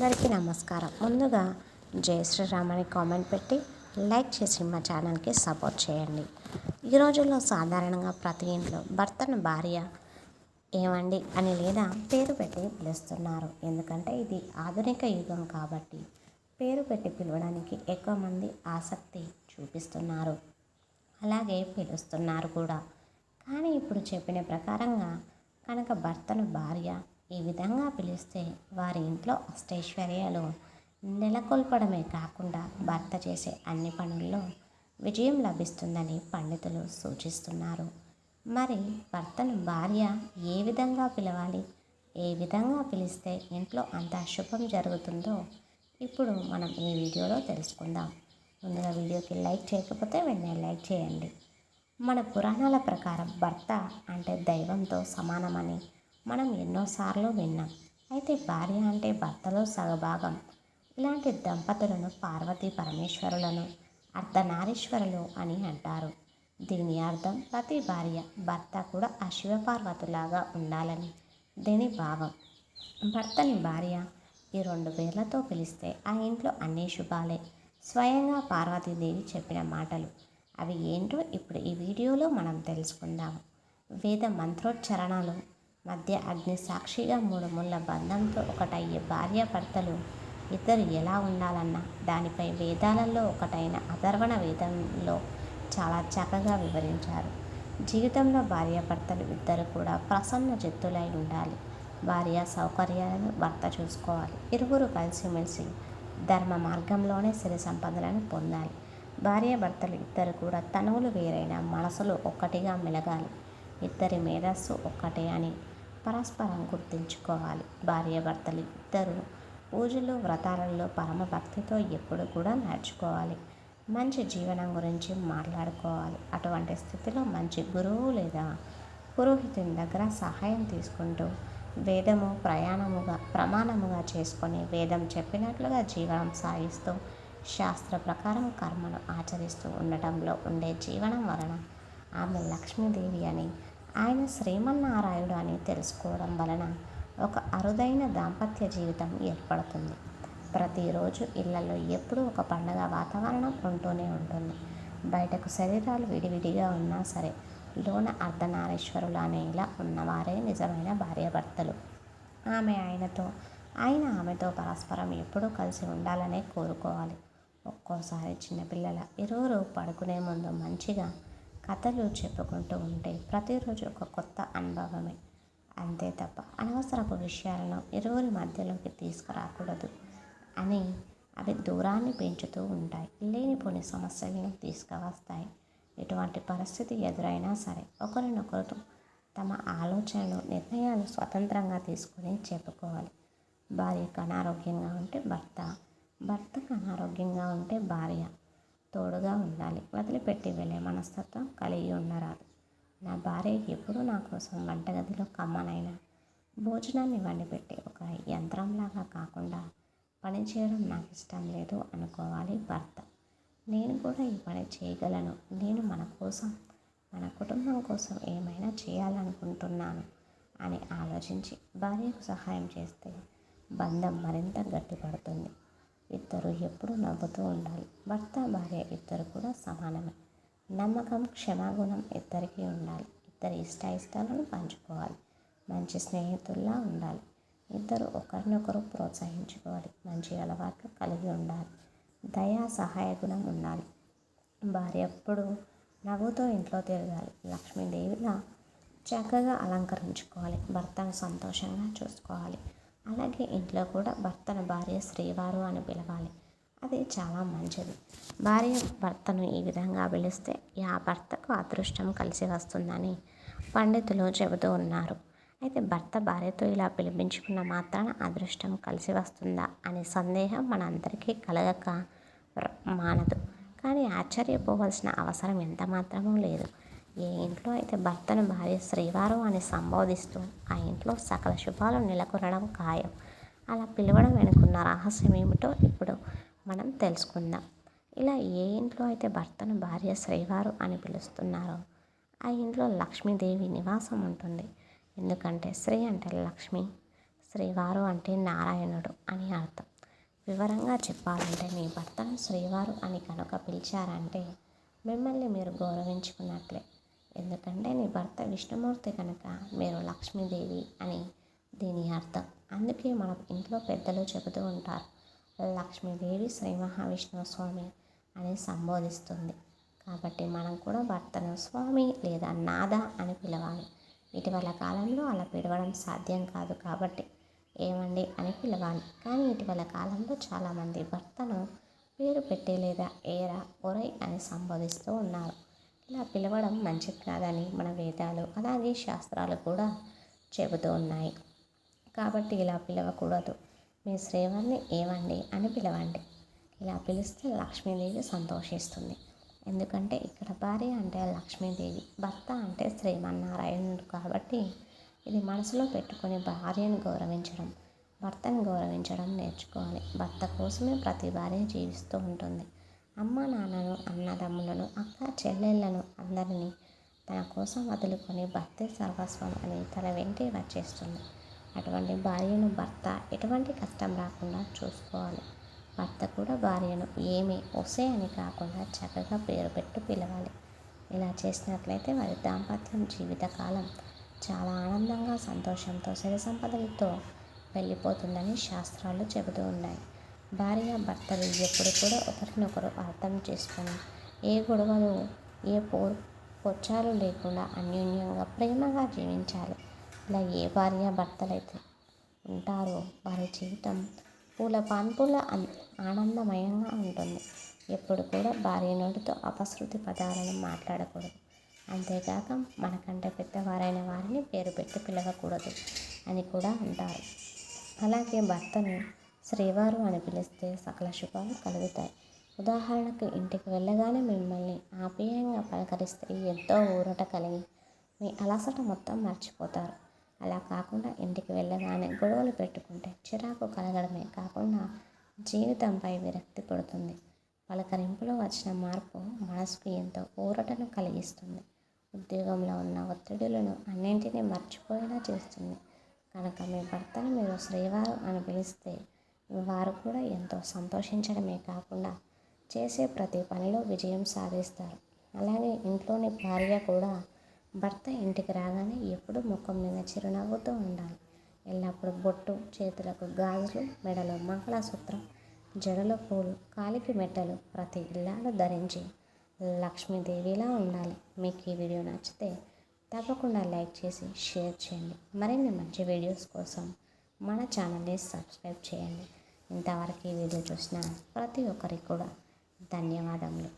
అందరికీ నమస్కారం. ముందుగా జై శ్రీరామ్ అని కామెంట్ పెట్టి లైక్ చేసి మా ఛానల్కి సపోర్ట్ చేయండి. ఈ రోజుల్లో సాధారణంగా ప్రతి ఇంట్లో భర్తను భార్య ఏమండి అని లేదా పేరు పెట్టి పిలుస్తున్నారు. ఎందుకంటే ఇది ఆధునిక యుగం కాబట్టి పేరు పెట్టి పిలవడానికి ఎక్కువ మంది ఆసక్తి చూపిస్తున్నారు. అలాగే పిలుస్తున్నారు కూడా. కానీ ఇప్పుడు చెప్పిన ప్రకారంగా కనుక భర్తను భార్య ఈ విధంగా పిలిస్తే వారి ఇంట్లో అష్టైశ్వర్యాలు నెలకొల్పడమే కాకుండా భర్త చేసే అన్ని పనుల్లో విజయం లభిస్తుందని పండితులు సూచిస్తున్నారు. మరి భర్తను భార్య ఏ విధంగా పిలవాలి? ఏ విధంగా పిలిస్తే ఇంట్లో అంత శుభం జరుగుతుందో ఇప్పుడు మనం ఈ వీడియోలో తెలుసుకుందాం. ముందుగా వీడియోకి లైక్ చేయకపోతే వెంటనే లైక్ చేయండి. మన పురాణాల ప్రకారం భర్త అంటే దైవంతో సమానమని మనం ఎన్నోసార్లు విన్నాం. అయితే భార్య అంటే భర్తలో సగభాగం. ఇలాంటి దంపతులను పార్వతీ పరమేశ్వరులను అర్ధనారీశ్వరులు అని అంటారు. దీని అర్థం ప్రతి భార్య భర్త కూడా ఆ శివపార్వతులాగా ఉండాలని. దీని భావం. భర్తని భార్య ఈ రెండు పేర్లతో పిలిస్తే ఆ ఇంట్లో అన్ని శుభాలే. స్వయంగా పార్వతీదేవి చెప్పిన మాటలు. అవి ఏంటో ఇప్పుడు ఈ వీడియోలో మనం తెలుసుకుందాం. వేద మంత్రోచ్చరణలు. మధ్య అగ్ని సాక్షిగా మూడు ముళ్ళ బంధంతో ఒకటయ్యే భార్యాభర్తలు ఇద్దరు ఎలా ఉండాలన్నా దానిపై వేదాలలో ఒకటైన అధర్వణ వేదంలో చాలా చక్కగా వివరించారు. జీవితంలో భార్యాభర్తలు ఇద్దరు కూడా ప్రసన్న చిత్తులై ఉండాలి. భార్య సౌకర్యాలను భర్త చూసుకోవాలి. ఇరువురు కలిసిమెలిసి ధర్మ మార్గంలోనే సిరి సంపదలను పొందాలి. భార్యాభర్తలు ఇద్దరు కూడా తనువులు వేరైన మనసులు ఒక్కటిగా మెలగాలి. ఇద్దరి మేధస్సు ఒక్కటే అని పరస్పరం గుర్తించుకోవాలి. భార్యాభర్తలు ఇద్దరు పూజలు వ్రతాలలో పరమ భక్తితో ఎప్పుడు కూడా నడుచుకోవాలి. మంచి జీవనం గురించి మాట్లాడుకోవాలి. అటువంటి స్థితిలో మంచి గురువు లేదా పురోహితుని దగ్గర సహాయం తీసుకుంటూ వేదము ప్రయాణముగా ప్రమాణముగా చేసుకొని వేదం చెప్పినట్లుగా జీవనం సాగిస్తూ శాస్త్ర ప్రకారం కర్మను ఆచరిస్తూ ఉండటంలో ఉండే జీవనం వలన ఆమె లక్ష్మీదేవి అని ఆయన శ్రీమన్నారాయుడు అని తెలుసుకోవడం వలన ఒక అరుదైన దాంపత్య జీవితం ఏర్పడుతుంది. ప్రతిరోజు ఇళ్ళలో ఎప్పుడూ ఒక పండగ వాతావరణం ఉంటూనే ఉంటుంది. బయటకు శరీరాలు విడివిడిగా ఉన్నా సరే లోన అర్ధనారీశ్వరులు అనేలా ఉన్నవారే నిజమైన భార్యాభర్తలు. ఆమె ఆయనతో ఆయన ఆమెతో పరస్పరం ఎప్పుడూ కలిసి ఉండాలనే కోరుకోవాలి. ఒక్కోసారి చిన్నపిల్లల ఇరువురు పడుకునే ముందు మంచిగా కథలు చెప్పుకుంటూ ఉంటే ప్రతిరోజు ఒక కొత్త అనుభవమే. అంతే తప్ప అనవసరపు విషయాలను ఇరువురి మధ్యలోకి తీసుకురాకూడదు అని అవి దూరాన్ని పెంచుతూ ఉంటాయి. లేనిపోని సమస్యలను తీసుకువస్తాయి. ఎటువంటి పరిస్థితి ఎదురైనా సరే ఒకరినొకరు తమ ఆలోచనలు నిర్ణయాలు స్వతంత్రంగా తీసుకొని చెప్పుకోవాలి. భార్యకు అనారోగ్యంగా ఉంటే భర్త భర్తకు అనారోగ్యంగా ఉంటే భార్య. తోడుగా ఉండాలి. వదిలిపెట్టి వెళ్ళే మనస్తత్వం కలిగి ఉండరాదు నా భార్య ఎప్పుడూ నా కోసం వంటగదిలో కమ్మనైనా భోజనాన్ని వండిపెట్టి ఒక యంత్రంలాగా కాకుండా పని చేయడం నాకు ఇష్టం లేదు అనుకోవాలి భర్త. నేను కూడా ఈ పని చేయగలను. నేను మన కోసం మన కుటుంబం కోసం ఏమైనా చేయాలనుకుంటున్నాను అని ఆలోచించి భార్యకు సహాయం చేస్తే బంధం మరింత గట్టిపడుతుంది. ఇద్దరు ఎప్పుడూ నవ్వుతూ ఉండాలి. భర్త భార్య ఇద్దరు కూడా సమానమే. నమ్మకం క్షమాగుణం ఇద్దరికీ ఉండాలి. ఇద్దరి ఇష్ట ఇష్టాలను పంచుకోవాలి. మంచి స్నేహితుల్లా ఉండాలి. ఇద్దరు ఒకరినొకరు ప్రోత్సహించుకోవాలి. మంచి అలవాట్లు కలిగి ఉండాలి. దయా సహాయ గుణం ఉండాలి. భార్య ఎప్పుడు నవ్వుతో ఇంట్లో తిరగాలి. లక్ష్మీదేవిలా చక్కగా అలంకరించుకోవాలి. భర్తను సంతోషంగా చూసుకోవాలి. అలాగే ఇంట్లో కూడా భర్తను భార్య శ్రీవారు అని పిలవాలి. అది చాలా మంచిది. భార్య భర్తను ఈ విధంగా పిలిస్తే ఆ భర్తకు అదృష్టం కలిసి వస్తుందని పండితులు చెబుతూ ఉన్నారు. అయితే భర్త భార్యతో ఇలా పిలిపించుకున్న మాత్రాన అదృష్టం కలిసి వస్తుందా అనే సందేహం మనందరికీ కలగక మానదు. కానీ ఆశ్చర్యపోవలసిన అవసరం ఎంత మాత్రమూ లేదు. ఏ ఇంట్లో అయితే భర్తను భార్య శ్రీవారు అని సంబోధిస్తూ ఆ ఇంట్లో సకల శుభాలు నెలకొనడం ఖాయం. అలా పిలవడం వెనుకున్న రహస్యం ఏమిటో ఇప్పుడు మనం తెలుసుకుందాం. ఇలా ఏ ఇంట్లో అయితే భర్తను భార్య శ్రీవారు అని పిలుస్తున్నారో ఆ ఇంట్లో లక్ష్మీదేవి నివాసం ఉంటుంది. ఎందుకంటే శ్రీ అంటే లక్ష్మి శ్రీవారు అంటే నారాయణుడు అని అర్థం. వివరంగా చెప్పాలంటే మీ భర్తను శ్రీవారు అని కనుక పిలిచారంటే మిమ్మల్ని మీరు గౌరవించుకున్నట్లే. ఎందుకంటే నీ భర్త విష్ణుమూర్తి కనుక మీరు లక్ష్మీదేవి అని దీని అర్థం. అందుకే మన ఇంట్లో పెద్దలు చెబుతూ ఉంటారు లక్ష్మీదేవి శ్రీ మహావిష్ణువు స్వామి అని సంబోధిస్తుంది. కాబట్టి మనం కూడా భర్తను స్వామి లేదా నాద అని పిలవాలి. ఇటీవల కాలంలో అలా పిలవడం సాధ్యం కాదు కాబట్టి ఏమండి అని పిలవాలి. కానీ ఇటీవల కాలంలో చాలామంది భర్తను పేరు పెట్టి లేదా ఏరా ఒరై అని సంబోధిస్తూ ఉన్నారు. ఇలా పిలవడం మంచిది కాదని మన వేదాలు అలాగే శాస్త్రాలు కూడా చెబుతూ ఉన్నాయి కాబట్టి ఇలా పిలవకూడదు. మీ శ్రీవారిని ఏవండి అని పిలవండి. ఇలా పిలిస్తే లక్ష్మీదేవి సంతోషిస్తుంది. ఎందుకంటే ఇక్కడ భార్య అంటే లక్ష్మీదేవి భర్త అంటే శ్రీమన్నారాయణుడు కాబట్టి ఇది మనసులో పెట్టుకొని భార్యను గౌరవించడం భర్తను గౌరవించడం నేర్చుకోవాలి. భర్త కోసమే ప్రతి భార్య జీవిస్తూ ఉంటుంది. అమ్మ నాన్నను అన్నదమ్ములను అక్క చెల్లెళ్ళను అందరినీ తన కోసం వదులుకొని భర్తే సర్వస్వం అని తన వెంటే వచ్చేస్తుంది. అటువంటి భార్యను భర్త ఎటువంటి కష్టం రాకుండా చూసుకోవాలి. భర్త కూడా భార్యను ఏమి ఒసే అని కాకుండా చక్కగా పేరు పెట్టు పిలవాలి. ఇలా చేసినట్లయితే వారి దాంపత్యం జీవితకాలం చాలా ఆనందంగా సంతోషంతో సిరి సంపదలతో వెళ్ళిపోతుందని శాస్త్రాలు చెబుతూ ఉన్నాయి. భార్య భర్తలు ఎప్పుడు కూడా ఒకరినొకరు అర్థం చేసుకొని ఏ గొడవలు ఏ పో పొచ్చాలు లేకుండా అన్యోన్యంగా ప్రేమగా జీవించాలి. ఇలా ఏ భార్య భర్తలైతే ఉంటారో వారి జీవితం పూల పాన్పుల ఆనందమయంగా ఉంటుంది. ఎప్పుడు కూడా భార్య నోటితో అపశృతి పదాలను మాట్లాడకూడదు. అంతేకాక మనకంటే పెద్దవారైన వారిని పేరు పెట్టి పిలవకూడదు అని కూడా అంటారు. అలాగే భర్తను శ్రీవారు అని పిలిస్తే సకల శుభాలు కలుగుతాయి. ఉదాహరణకు ఇంటికి వెళ్ళగానే మిమ్మల్ని ఆప్యాయంగా పలకరిస్తే ఎంతో ఊరట కలిగి మీ అలసట మొత్తం మర్చిపోతారు. అలా కాకుండా ఇంటికి వెళ్ళగానే గొడవలు పెట్టుకుంటే చిరాకు కలగడమే కాకుండా జీవితంపై విరక్తి పడుతుంది పలకరింపులో వచ్చిన మార్పు మనసుకు ఎంతో ఊరటను కలిగిస్తుంది. ఉద్యోగంలో ఉన్న ఒత్తిడులను అన్నింటినీ మర్చిపోయేలా చేస్తుంది. కనుక మీ భర్తను మీరు శ్రీవారు అని పిలిస్తే వారు కూడా ఎంతో సంతోషించడమే కాకుండా చేసే ప్రతి పనిలో విజయం సాధిస్తారు. అలాగే ఇంట్లోని భార్య కూడా భర్త ఇంటికి రాగానే ఎప్పుడు ముఖం మీద చిరునవ్వుతూ ఉండాలి. ఎల్లప్పుడూ బొట్టు చేతులకు గాజులు మెడలో మంగళసూత్రం జడలో పూలు కాలికి మెట్టలు ప్రతి ఇల్లాలు ధరించి లక్ష్మీదేవిలా ఉండాలి. మీకు ఈ వీడియో నచ్చితే తప్పకుండా లైక్ చేసి షేర్ చేయండి. మరిన్ని మంచి వీడియోస్ కోసం మన ఛానల్ని సబ్స్క్రైబ్ చేయండి. ఇంతవరకు ఈ వీడియో చూసిన ప్రతి ఒక్కరికి కూడా ధన్యవాదములు.